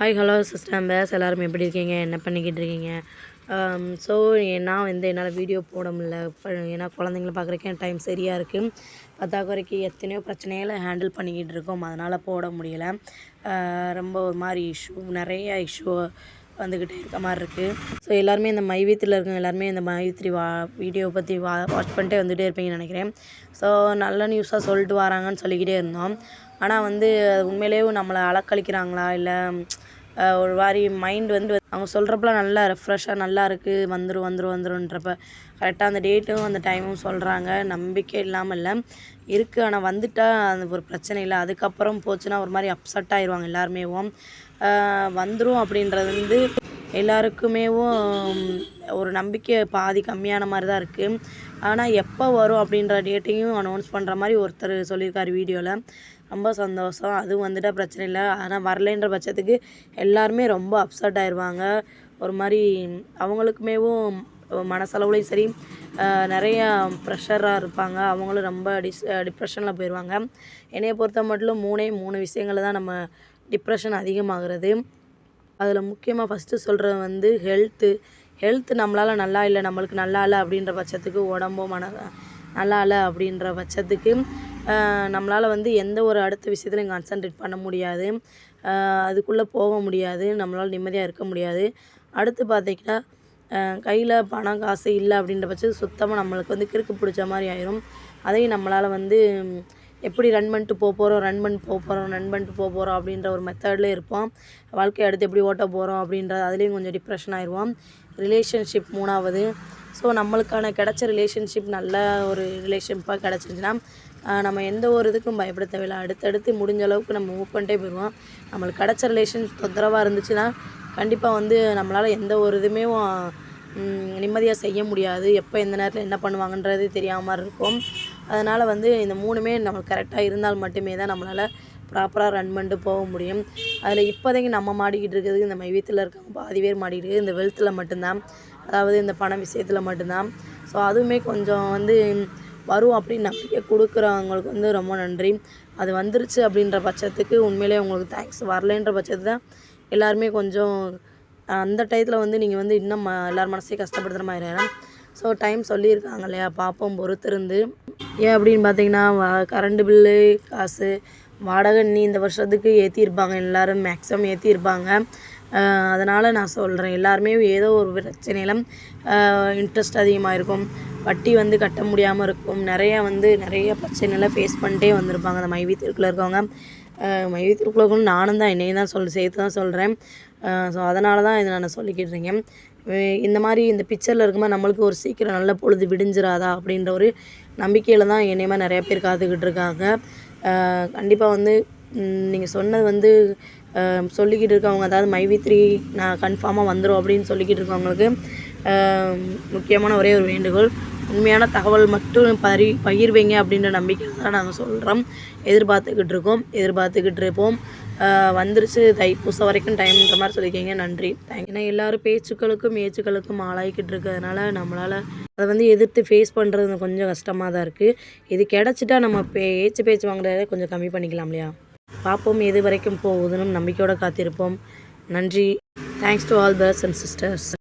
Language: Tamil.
ஹாய் ஹலோ சிஸ்டர் அம்பேஸ் எல்லோரும் எப்படி இருக்கீங்க? என்ன பண்ணிக்கிட்டு இருக்கீங்க? Um, ஸோ நான் வந்து என்னால் வீடியோ போட முடியல. இப்போ ஏன்னா குழந்தைங்கள பார்க்குறக்கே டைம் சரியாக இருக்குது பத்தாக்குறைக்கு எத்தனையோ பிரச்சனைகளை ஹேண்டில் பண்ணிக்கிட்டு இருக்கோம். அதனால் போட முடியலை. Uh, ரொம்ப ஒரு மாதிரி இஷ்யூ நிறையா இஷ்யூ வந்துக்கிட்டே இருக்க மாதிரி இருக்குது ஸோ எல்லாருமே இந்த மைவீத்தில் இருக்கவங்க எல்லாருமே இந்த மைவித்ரி வா வீடியோ பற்றி வா வாட்ச் பண்ணிட்டே வந்துகிட்டே இருப்பீங்கன்னு நினைக்கிறேன். ஸோ நல்ல நியூஸாக சொல்லிட்டு வராங்கன்னு சொல்லிக்கிட்டே இருந்தோம். ஆனால் வந்து அது உண்மையிலேயே நம்மளை அலக்களிக்கிறாங்களா இல்லை ஒரு மாதிரி மைண்ட் வந்து அவங்க சொல்கிறப்பலாம் நல்லா ரெஃப்ரெஷ்ஷாக நல்லா இருக்குது வந்துடும் வந்துடும் வந்துடும்ன்றப்ப கரெக்டாக அந்த டேட்டும் அந்த டைமும் சொல்கிறாங்க நம்பிக்கை இல்லாமல் இல்லை. இருக்குது ஆனால் வந்துட்டால் அது ஒரு பிரச்சனை இல்லை. அதுக்கப்புறம் போச்சுன்னா ஒரு மாதிரி அப்செட் ஆயிடுவாங்க எல்லாருமேவும் வந்துடும் அப்படின்றது வந்து எல்லாருக்குமேவும் ஒரு நம்பிக்கை பாதி கம்மியான மாதிரி தான் இருக்குது ஆனால் எப்போ வரும் அப்படின்ற டேட்டையும் அனௌன்ஸ் பண்ணுற மாதிரி ஒருத்தர் சொல்லியிருக்காரு வீடியோவில் ரொம்ப சந்தோஷம். அதுவும் வந்துட்டால் பிரச்சனை இல்லை. ஆனால் வரலைன்ற பட்சத்துக்கு எல்லாருமே ரொம்ப அப்செட் ஆயிடுவாங்க ஒரு மாதிரி அவங்களுக்குமேவும் மனசளவுலையும் சரி நிறையா ப்ரெஷராக இருப்பாங்க. அவங்களும் ரொம்ப டிஸ் டிப்ரெஷனில் போயிடுவாங்க என்னைய பொறுத்த மட்டும் மூணே மூணு விஷயங்களில் தான் நம்ம டிப்ரெஷன் அதிகமாகிறது. அதில் முக்கியமாக ஃபஸ்ட்டு சொல்கிறது வந்து ஹெல்த்து ஹெல்த் நம்மளால் நல்லா இல்லை நம்மளுக்கு நல்லா இல்லை அப்படின்ற பட்சத்துக்கு உடம்பும் மன நல்லா இல்லை அப்படின்ற பட்சத்துக்கு நம்மளால் வந்து எந்த ஒரு அடுத்த விஷயத்துலையும் கான்சன்ட்ரேட் பண்ண முடியாது. அதுக்குள்ளே போக முடியாது. நம்மளால் நிம்மதியாக இருக்க முடியாது. அடுத்து பார்த்திங்கன்னா கையில் பணம் காசு இல்லை அப்படின்ற பட்சத்துக்கு சுத்தமாக நம்மளுக்கு வந்து கிறுக்கு பிடிச்ச மாதிரி ஆயிரும். அதையும் நம்மளால் வந்து எப்படி ரன் பண்ணிட்டு போக போகிறோம் ரன் பண்ணிட்டு போக போகிறோம் ரன் பண்ணிட்டு போக போகிறோம் அப்படின்ற ஒரு மெத்தடில் இருப்போம். வாழ்க்கையை அடுத்து எப்படி ஓட்ட போகிறோம் அப்படின்றது அதுலேயும் கொஞ்சம் டிப்ரெஷன் ஆயிடுவோம். ரிலேஷன்ஷிப் மூணாவது. ஸோ நம்மளுக்கான கிடைச்ச ரிலேஷன்ஷிப் நல்ல ஒரு ரிலேஷன்ஷிப்பாக கிடச்சிருச்சுன்னா நம்ம எந்த ஒரு இதுக்கும் பயப்பட தேவையில்லை. அடுத்தடுத்து முடிஞ்ச அளவுக்கு நம்ம மூவ் பண்ணிட்டே போயிடுவோம். நம்மளுக்கு கிடைச்ச ரிலேஷன் தொந்தரவாக இருந்துச்சுன்னா கண்டிப்பாக வந்து நம்மளால் எந்த ஒரு இதுவுமே நிம்மதியாக செய்ய முடியாது. எப்போ எந்த நேரத்தில் என்ன பண்ணுவாங்கன்றது தெரியாமல் இருக்கும். அதனால் வந்து இந்த மூணுமே நம்மளுக்கு கரெக்டாக இருந்தால் மட்டுமே தான் நம்மளால் ப்ராப்பராக ரன் பண்ணிட்டு போக முடியும். அதில் இப்போதைக்கு நம்ம மாடிக்கிட்டு இருக்கிறது இந்த வீட்டில் இருக்கவங்க பாதி பேர் மாடிக்கிட்டு இருக்குது. இந்த வெல்த்தில் மட்டும்தான். அதாவது இந்த பண விஷயத்தில் மட்டும்தான். ஸோ அதுவுமே கொஞ்சம் வந்து வரும் அப்படின்னு நம்பிக்கை கொடுக்குறவங்களுக்கு வந்து ரொம்ப நன்றி. அது வந்துருச்சு அப்படின்ற பட்சத்துக்கு உண்மையிலேயே உங்களுக்கு தேங்க்ஸ் வரலைன்ற பட்சத்து தான் எல்லாருமே கொஞ்சம் அந்த டயத்தில் வந்து நீங்கள் வந்து இன்னும் ம எல்லார் மனசையும் கஷ்டப்படுத்துகிற மாதிரி ஆயிடும் ஸோ டைம் சொல்லியிருக்காங்க இல்லையா பார்ப்போம் பொறுத்திருந்து. ஏன் அப்படின்னு பார்த்தீங்கன்னா கரண்ட் பில்லு காசு வாடகை நீ இந்த வருஷத்துக்கு ஏற்றிருப்பாங்க எல்லோரும் மேக்ஸிமம் ஏற்றிருப்பாங்க அதனால் நான் சொல்கிறேன் எல்லாருமே ஏதோ ஒரு பிரச்சனையில இன்ட்ரெஸ்ட் அதிகமாக இருக்கும். வட்டி வந்து கட்ட முடியாமல் இருக்கும். நிறையா வந்து நிறைய பிரச்சனைகளை ஃபேஸ் பண்ணிட்டே வந்திருப்பாங்க. அந்த மைவி தெருக்குள்ள இருக்கவங்க. மைவி தெருக்குள்ள நானும் தான் என்னையும் தான் சொல் சேர்த்து தான் சொல்கிறேன் ஸோ அதனால தான் இதை நான் சொல்லிக்கிட்டு இருக்கேன். இந்த மாதிரி இந்த பிக்சரில் இருக்கும்போது நம்மளுக்கு ஒரு சீக்கிரம் நல்ல பொழுது விடிஞ்சிராதா அப்படின்ற ஒரு நம்பிக்கையில் தான் என்னையமா நிறைய பேர் காத்துக்கிட்டு இருக்காங்க. கண்டிப்பாக வந்து நீங்கள் சொன்னது வந்து சொல்லிக்கிட்டு இருக்கவங்க அதாவது மைவி த்ரீ நான் கன்ஃபார்மாக வந்துடும் அப்படின்னு சொல்லிக்கிட்டு இருக்கவங்களுக்கு முக்கியமான ஒரே ஒரு வேண்டுகோள் உண்மையான தகவல் மட்டும் பரி பகிர்வீங்க அப்படின்ற நம்பிக்கையில் தான் நாங்கள் சொல்கிறோம் எதிர்பார்த்துக்கிட்டு இருக்கோம். எதிர்பார்த்துக்கிட்டு இருப்போம். வந்துருச்சு. தைப்பூசம் வரைக்கும் டைம்ன்ற மாதிரி சொல்லியிருக்கீங்க. நன்றி. தேங்க் ஏன்னா எல்லோரும் பேச்சுக்களுக்கும் ஏச்சுக்களுக்கும் ஆளாகிக்கிட்டு இருக்கிறதுனால நம்மளால் அதை வந்து எதிர்த்து ஃபேஸ் பண்ணுறது கொஞ்சம் கஷ்டமாக தான் இருக்குது இது கிடச்சிட்டா நம்ம பேச்சு பேச்சு வாங்குறத கொஞ்சம் கம்மி பண்ணிக்கலாம் இல்லையா? பார்ப்போம் எது வரைக்கும் போகுதுன்னு நம்பிக்கையோடு காத்திருப்போம். நன்றி. Thanks to all brothers and sisters